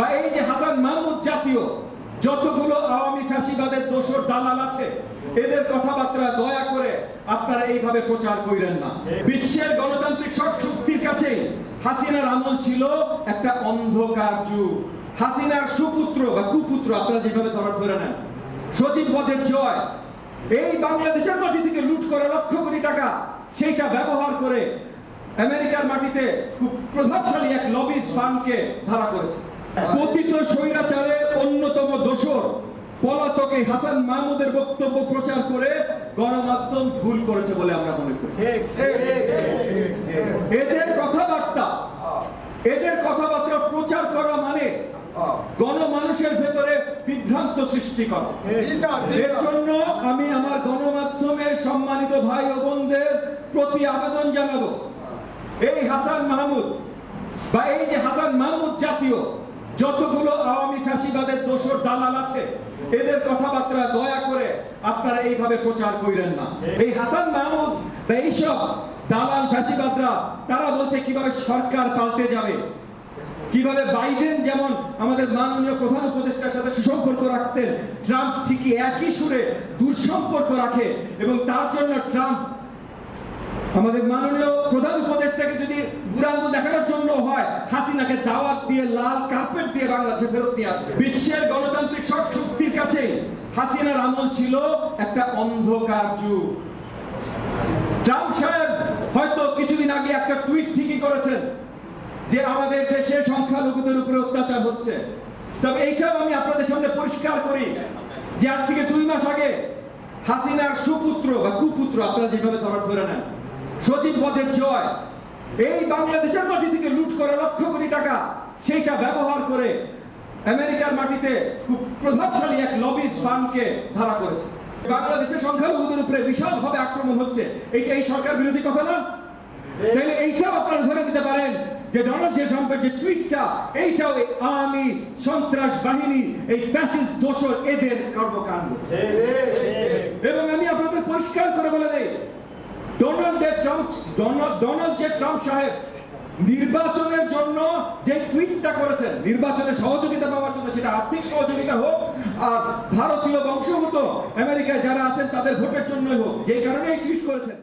বা এই যে হাসান মাহমুদ জাতীয়, যতগুলো আওয়ামী ফাঁসিবাদের দোষর দালাল আছে, এদের কথাবার্তা দয়া করে আপনারা এইভাবে প্রচার কইরেন না। বিশ্বের গণতান্ত্রিক সব শক্তির কাছে হাসিনার আমল ছিল একটা অন্ধকার যুগ। হাসিনার সুপুত্র বা কুপুত্র আপনারা যেভাবে ধরা ধরে নেন, সজীব বধের জয়, এই বাংলাদেশের মাটি থেকে লুট করে লক্ষ কোটি টাকা, সেইটা ব্যবহার করে আমেরিকার মাটিতে খুব প্রভাবশালী এক লবিস ফার্মকে ধারা করেছে। পতিত স্বৈরাচারের অন্যতম দোষর পলাতক হাসান মাহমুদের বক্তব্য প্রচার করে গণমাধ্যম ভুল করেছে বলে আমরা মনে করি। এদের কথাবার্তা এদের কথাবার্তা প্রচার করা মানে গণমানুষের ভেতরে বিভ্রান্ত সৃষ্টি করা। এর জন্য আমি আমার গণমাধ্যমের সম্মানিত ভাই ও বোনদের প্রতি আবেদন জানাব। এই হাসান মাহমুদ বা এই যে হাসান মাহমুদ জাতীয় যতগুলো আওয়ামী ফাঁসিবাদের দোষর দালাল আছে এদের কথাবার্তা দয়া করে আপনারা এইভাবে প্রচার কইরেন না। এই হাসান মাহমুদ বা এইসব দালাল ফাঁসিবাদরা তারা বলছে কীভাবে সরকার পাল্টে যাবে। কীভাবে বাইডেন যেমন আমাদের মাননীয় প্রধান উপদেষ্টার সাথে সুসম্পর্ক রাখতেন ট্রাম্প ঠিকই একই সুরে দুঃসম্পর্ক রাখে এবং তার জন্য ট্রাম্প আমাদের মাননীয় প্রধান উপদেষ্টাকে যদি বুড়াঙ্গ দেখানোর জন্য হয় হাসিনাকে দাওয়াত দিয়ে লাল বাংলাদেশে ফেরত দিয়ে আসবে। বিশ্বের গণতান্ত্রিক সব শক্তির কাছে হাসিনার আমল ছিল একটা অন্ধকার যুগ। ট্রাম্প সাহেব হয়তো কিছুদিন আগে একটা টুইট ঠিকই করেছেন যে আমাদের দেশে সংখ্যালঘুদের উপরে অত্যাচার হচ্ছে। তবে এইটাও আমি আপনাদের সামনে পরিষ্কার করি যে আজ থেকে দুই মাস আগে হাসিনার সুপুত্র বা কুপুত্র, আপনারা যেভাবে ধরা ধরে নেন জয় এই বাংলাদেশের মাটি থেকে লুট করে লক্ষ কোটি টাকা সেইটা ব্যবহার করে আমেরিকার মাটিতে খুব প্রভাবশালী এক লবিস ফার্মকে ধারা করেছে বাংলাদেশের সংখ্যালঘুদের উপরে বিশালভাবে আক্রমণ হচ্ছে। এইটা এই সরকার বিরোধী কথা না তাহলে এইটাও আপনারা ধরে নিতে পারেন যে ডোনাল্ড জে ট্রাম্পের যে টুইটটা এইটাও এই আওয়ামী সন্ত্রাস বাহিনী এই ফ্যাসিস্ট দোষর এদের কর্মকাণ্ড। এবং আমি আপনাদের পরিষ্কার করে বলে দেই নির্বাচনের জন্য যে টুইটটা করেছেন, নির্বাচনে সহযোগিতা পাওয়ার জন্য সেটা আর্থিক সহযোগিতা হোক, আর ভারতীয় বংশগত আমেরিকায় যারা আছেন তাদের ভোটের জন্যই হোক যে কারণে টুইট করেছেন।